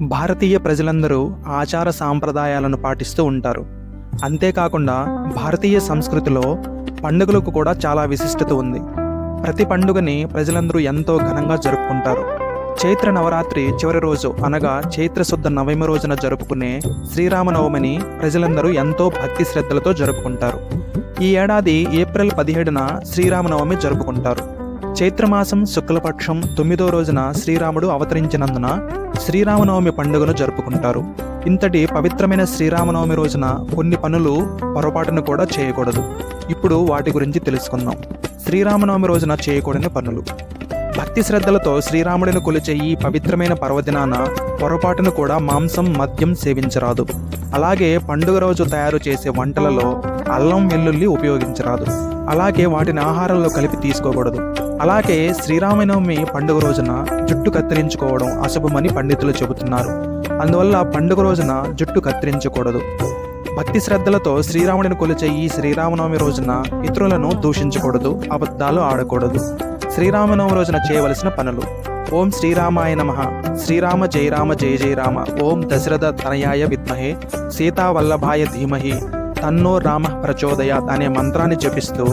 భారతీయ ప్రజలందరూ ఆచార సాంప్రదాయాలను పాటిస్తూ ఉంటారు. అంతేకాకుండా భారతీయ సంస్కృతిలో పండుగలకు కూడా చాలా విశిష్టత ఉంది. ప్రతి పండుగని ప్రజలందరూ ఎంతో ఘనంగా జరుపుకుంటారు. చైత్ర నవరాత్రి చివరి రోజు అనగా చైత్ర శుద్ధ నవమి రోజున జరుపుకునే శ్రీరామనవమిని ప్రజలందరూ ఎంతో భక్తి శ్రద్ధలతో జరుపుకుంటారు. ఈ ఏడాది ఏప్రిల్ పదిహేడున శ్రీరామనవమి జరుపుకుంటారు. చైత్రమాసం శుక్లపక్షం తొమ్మిదో రోజున శ్రీరాముడు అవతరించినందున శ్రీరామనవమి పండుగను జరుపుకుంటారు. ఇంతటి పవిత్రమైన శ్రీరామనవమి రోజున కొన్ని పనులు పొరపాటును కూడా చేయకూడదు. ఇప్పుడు వాటి గురించి తెలుసుకుందాం. శ్రీరామనవమి రోజున చేయకూడని పనులు. భక్తి శ్రద్ధలతో శ్రీరాముడిని కొలిచే ఈ పవిత్రమైన పర్వదినాన పొరపాటును కూడా మాంసం మద్యం సేవించరాదు. అలాగే పండుగ రోజు తయారు చేసే వంటలలో అల్లం వెల్లుల్లి ఉపయోగించరాదు. అలాగే వాటిని ఆహారంలో కలిపి తీసుకోకూడదు. అలాగే శ్రీరామనవమి పండుగ రోజున జుట్టు కత్తిరించుకోవడం అశుభమని పండితులు చెబుతున్నారు. అందువల్ల పండుగ రోజున జుట్టు కత్తిరించకూడదు. భక్తి శ్రద్ధలతో శ్రీరాముడిని కొలిచే ఈ శ్రీరామనవమి రోజున ఇతరులను దూషించకూడదు అబద్ధాలు ఆడకూడదు. శ్రీరామనవమి రోజున చేయవలసిన పనులు. ఓం శ్రీరామాయ నమ. శ్రీరామ జయరామ జయ జయరామ ఓం దశరథ తనయాయ విద్మహే. సీతావల్లభాయ ధీమహి. తన్నో రామ ప్రచోదయాత్ అనే మంత్రాన్ని జపిస్తూ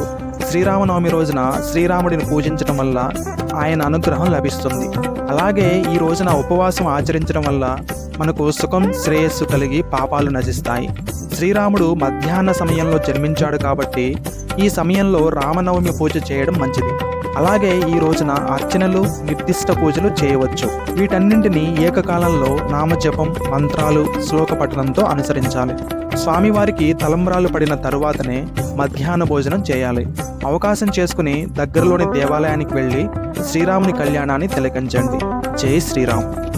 శ్రీరామనవమి రోజున శ్రీరాముడిని పూజించడం వల్ల ఆయన అనుగ్రహం లభిస్తుంది. అలాగే ఈ రోజున ఉపవాసం ఆచరించడం వల్ల మనకు సుఖం శ్రేయస్సు కలిగి పాపాలు నశిస్తాయి. శ్రీరాముడు మధ్యాహ్న సమయంలో జన్మించాడు కాబట్టి ఈ సమయంలో రామనవమి పూజ చేయడం మంచిది. అలాగే ఈ రోజున అర్చనలు నిర్దిష్ట పూజలు చేయవచ్చు. వీటన్నింటినీ ఏకకాలంలో నామజపం మంత్రాలు శ్లోక పఠనంతో అనుసరించాలి. స్వామివారికి తలంబ్రాలు పడిన తరువాతనే మధ్యాహ్న భోజనం చేయాలి. అవకాశం చేసుకుని దగ్గరలోని దేవాలయానికి వెళ్ళి శ్రీరాముని కళ్యాణాన్ని తిలకించండి. జై శ్రీరామ్.